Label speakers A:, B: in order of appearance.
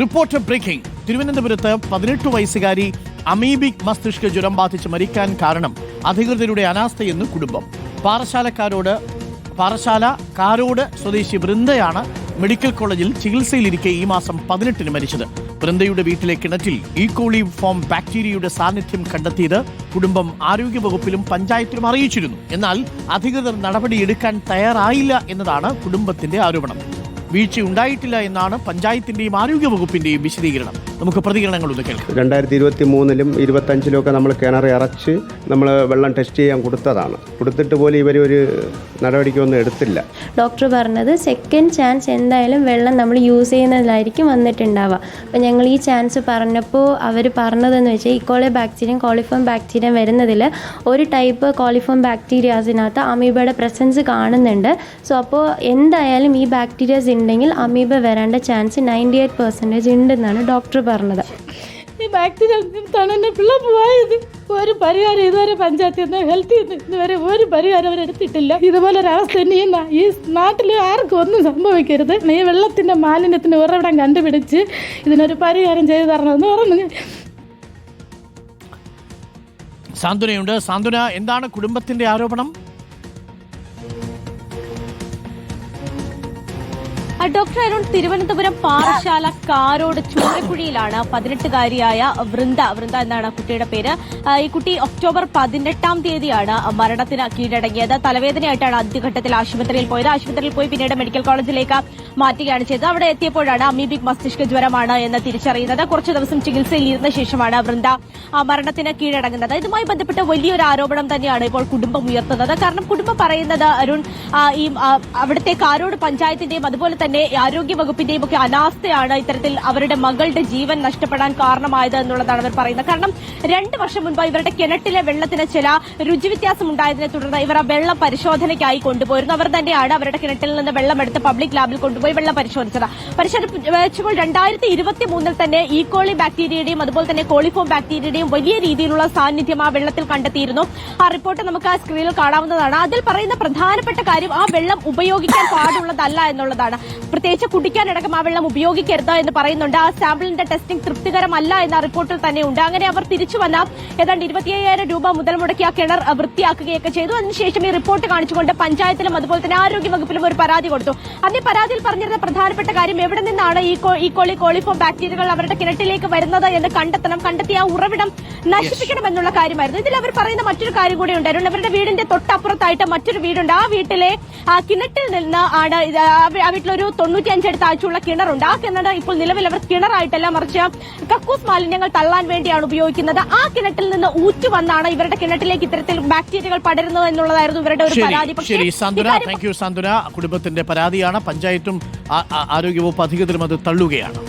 A: Report breaking. തിരുവനന്തപുരത്ത് പതിനെട്ട് വയസ്സുകാരി അമീബിക് മസ്തിഷ്ക ജ്വരം ബാധിച്ച് മരിക്കാൻ കാരണം അധികൃതരുടെ അനാസ്ഥയെന്ന് കുടുംബം. പാറശാലക്കാരോട് പാറശാല കാരോട് സ്വദേശി വൃന്ദയാണ് മെഡിക്കൽ കോളേജിൽ ചികിത്സയിലിരിക്കെ ഈ മാസം പതിനെട്ടിന് മരിച്ചത്. വൃന്ദയുടെ വീട്ടിലെ കിണറ്റിൽ ഈക്കോളി ഫോം ബാക്ടീരിയയുടെ സാന്നിധ്യം കണ്ടെത്തിയത് കുടുംബം ആരോഗ്യവകുപ്പിലും പഞ്ചായത്തിലും അറിയിച്ചിരുന്നു. എന്നാൽ അധികൃതർ നടപടിയെടുക്കാൻ തയ്യാറായില്ല എന്നതാണ് കുടുംബത്തിന്റെ ആരോപണം. വീഴ്ച ഉണ്ടായിട്ടില്ല എന്നാണ് പഞ്ചായത്തിന്റെയും ആരോഗ്യവകുപ്പിന്റെയും വിശദീകരണം. നമുക്ക് പ്രതികരണങ്ങൾ ഒന്ന് കേൾക്കാം.
B: രണ്ടായിരത്തി ഇരുപത്തി മൂന്നിലും ഇരുപത്തഞ്ചിലും ഒക്കെ നമ്മൾ കിണർ ഇറച്ച് നമ്മൾ വെള്ളം ടെസ്റ്റ് ചെയ്യാൻ കൊടുത്തതാണ്. കൊടുത്തിട്ട് പോലും ഇവർ ഒരു നടപടിക്കൊന്നും എടുത്തില്ല.
C: ഡോക്ടർ പറഞ്ഞത് സെക്കൻഡ് ചാൻസ് എന്തായാലും വെള്ളം നമ്മൾ യൂസ് ചെയ്യുന്നതിലായിരിക്കും വന്നിട്ടുണ്ടാവുക. അപ്പോൾ ഞങ്ങൾ ഈ ചാൻസ് പറഞ്ഞപ്പോൾ അവർ പറഞ്ഞതെന്ന് വെച്ചാൽ ഇക്കോളെ ബാക്ടീരിയം കോളിഫോം ബാക്ടീരിയം വരുന്നതിൽ ഒരു ടൈപ്പ് കോളിഫോം ബാക്ടീരിയാസിനകത്ത് അമീബയുടെ പ്രസൻസ് കാണുന്നുണ്ട്. സോ അപ്പോൾ എന്തായാലും ഈ ബാക്ടീരിയാസ് ഉണ്ടെങ്കിൽ അമീബ വരേണ്ട ചാൻസ് നയന്റി എയ്റ്റ് പെർസെന്റേജ് ഉണ്ടെന്നാണ് ഡോക്ടർ പറഞ്ഞത്.
D: ഈ നിമിത്താണ് എന്റെ പിള്ള പോയത്. ഒരു പരിഹാരം ഇതുവരെ പഞ്ചായത്തിൽ നിന്ന് ഹെൽത്തിൽ നിന്ന് ഇതുവരെ ഒരു പരിഹാരം അവരെടുത്തിട്ടില്ല ഇതുപോലെ ഒരവസ്ഥ ഇനി ഈ നാട്ടിൽ ആർക്കും ഒന്നും സംഭവിക്കരുത്. ഈ വെള്ളത്തിന്റെ മാലിന്യത്തിന് ഉറവിടം കണ്ടുപിടിച്ച് ഇതിനൊരു പരിഹാരം ചെയ്തു തരണമെന്ന് പറഞ്ഞു.
A: സാന്ത്വനയുണ്ട്. സാന്ത്വന എന്താണ് കുടുംബത്തിന്റെ ആരോപണം?
E: ഡോക്ടർ അരുൺ തിരുവനന്തപുരം പാറശാല കാരോട് ചൂരക്കുഴിയിലാണ് പതിനെട്ടുകാരിയായ വൃന്ദ. വൃന്ദ എന്നാണ് കുട്ടിയുടെ പേര്. ഈ കുട്ടി ഒക്ടോബർ പതിനെട്ടാം തീയതിയാണ് മരണത്തിന് കീഴടങ്ങിയത്. തലവേദനയായിട്ടാണ് ആദ്യഘട്ടത്തിൽ ആശുപത്രിയിൽ പോയത്. ആശുപത്രിയിൽ പോയി പിന്നീട് മെഡിക്കൽ കോളേജിലേക്ക് മാറ്റുകയാണ് ചെയ്തത്. അവിടെ എത്തിയപ്പോഴാണ് അമീബിക് മസ്തിഷ്ക ജ്വരമാണ് എന്ന് തിരിച്ചറിയുന്നത്. കുറച്ചു ദിവസം ചികിത്സയിൽ ഇരുന്ന ശേഷമാണ് വൃന്ദ മരണത്തിന് കീഴടങ്ങുന്നത്. ഇതുമായി ബന്ധപ്പെട്ട് വലിയൊരു ആരോപണം തന്നെയാണ് ഇപ്പോൾ കുടുംബം ഉയർത്തുന്നത്. കാരണം കുടുംബം പറയുന്നത് അരുൺ ഈ അവിടുത്തെ കാരോട് പഞ്ചായത്തിന്റെയും അതുപോലെ തന്നെ ആരോഗ്യ വകുപ്പിന്റെയും ഒക്കെ അനാസ്ഥയാണ് ഇത്തരത്തിൽ അവരുടെ മകളുടെ ജീവൻ നഷ്ടപ്പെടാൻ കാരണമായത് എന്നുള്ളതാണ് അവർ പറയുന്നത്. കാരണം രണ്ട് വർഷം മുൻപ് ഇവരുടെ കിണറ്റിലെ വെള്ളത്തിന് ചില രുചിവ്യത്യാസം ഉണ്ടായതിനെ തുടർന്ന് ഇവർ ആ വെള്ളം പരിശോധനയ്ക്കായി കൊണ്ടുപോയിരുന്നു. അവർ തന്നെയാണ് അവരുടെ കിണറ്റിൽ നിന്ന് വെള്ളം എടുത്ത് പബ്ലിക് ലാബിൽ കൊണ്ടുപോയി വെള്ളം പരിശോധിച്ചത്. പരിശോധിച്ചപ്പോൾ രണ്ടായിരത്തി ഇരുപത്തി മൂന്നിൽ തന്നെ ഈക്കോളി ബാക്ടീരിയയുടെയും അതുപോലെ തന്നെ കോളിഫോം ബാക്ടീരിയയുടെയും വലിയ രീതിയിലുള്ള സാന്നിധ്യം ആ വെള്ളത്തിൽ കണ്ടെത്തിയിരുന്നു. ആ റിപ്പോർട്ട് നമുക്ക് ആ സ്ക്രീനിൽ കാണാവുന്നതാണ്. അതിൽ പറയുന്ന പ്രധാനപ്പെട്ട കാര്യം ആ വെള്ളം ഉപയോഗിക്കാൻ പാടുള്ളതല്ല എന്നുള്ളതാണ്. പ്രത്യേകിച്ച് കുടിക്കാനടക്കം ആ വെള്ളം ഉപയോഗിക്കരുത് എന്ന് പറയുന്നുണ്ട്. ആ സാമ്പിളിന്റെ ടെസ്റ്റിംഗ് തൃപ്തികരമല്ല എന്ന റിപ്പോർട്ടിൽ തന്നെ ഉണ്ട് അങ്ങനെ അവർ തിരിച്ചു വന്ന ഏതാണ്ട് ഇരുപത്തിയ്യായിരം രൂപ മുതൽ മുടക്കി ആ കിണർ വൃത്തിയാക്കുകയൊക്കെ ചെയ്തു. അതിനുശേഷം ഈ റിപ്പോർട്ട് കാണിച്ചുകൊണ്ട് പഞ്ചായത്തിലും അതുപോലെ തന്നെ ആരോഗ്യ വകുപ്പിലും ഒരു പരാതി കൊടുത്തു. അന്ന് പരാതിയിൽ പറഞ്ഞിരുന്ന പ്രധാനപ്പെട്ട കാര്യം എവിടെ നിന്നാണ് ഈ ഈ കോളി കോളിഫോം ബാക്ടീരിയകൾ അവരുടെ കിണറ്റിലേക്ക് വരുന്നത് എന്ന് കണ്ടെത്തണം. കണ്ടെത്തിയ ആ ഉറവിടം നശിപ്പിക്കണമെന്നുള്ള കാര്യമായിരുന്നു. ഇതിൽ അവർ പറയുന്ന മറ്റൊരു കാര്യം കൂടി ഉണ്ടായിരുന്നു അവരുടെ വീടിന്റെ തൊട്ടപ്പുറത്തായിട്ട് മറ്റൊരു വീടുണ്ട്. ആ വീട്ടിലെ ആ കിണറ്റിൽ നിന്ന് ആണ് ആ വീ- ആ അടുത്ത് ആഴ്ചയുള്ള കിണറുണ്ട് ആ കിണർ ഇപ്പോൾ നിലവിൽ അവർ കിണറായിട്ടല്ല മറിച്ച് കക്കൂസ് മാലിന്യങ്ങൾ തള്ളാൻ വേണ്ടിയാണ് ഉപയോഗിക്കുന്നത്. ആ കിണറ്റിൽ നിന്ന് ഊറ്റു വന്നാണ് ഇവരുടെ കിണറ്റിലേക്ക് ഇത്തരത്തിൽ ബാക്ടീരിയകൾ പടരുന്നത് എന്നുള്ളതായിരുന്നു ഇവരുടെ ഒരു പരാതി.
A: ശരി ശരി സാന്ത്വന താങ്ക് യു സാന്ത്വന. കുടുംബത്തിന്റെ പരാതിയാണ്. പഞ്ചായത്തും ആരോഗ്യവകുപ്പ് അധികൃതരും അത് തള്ളുകയാണ്.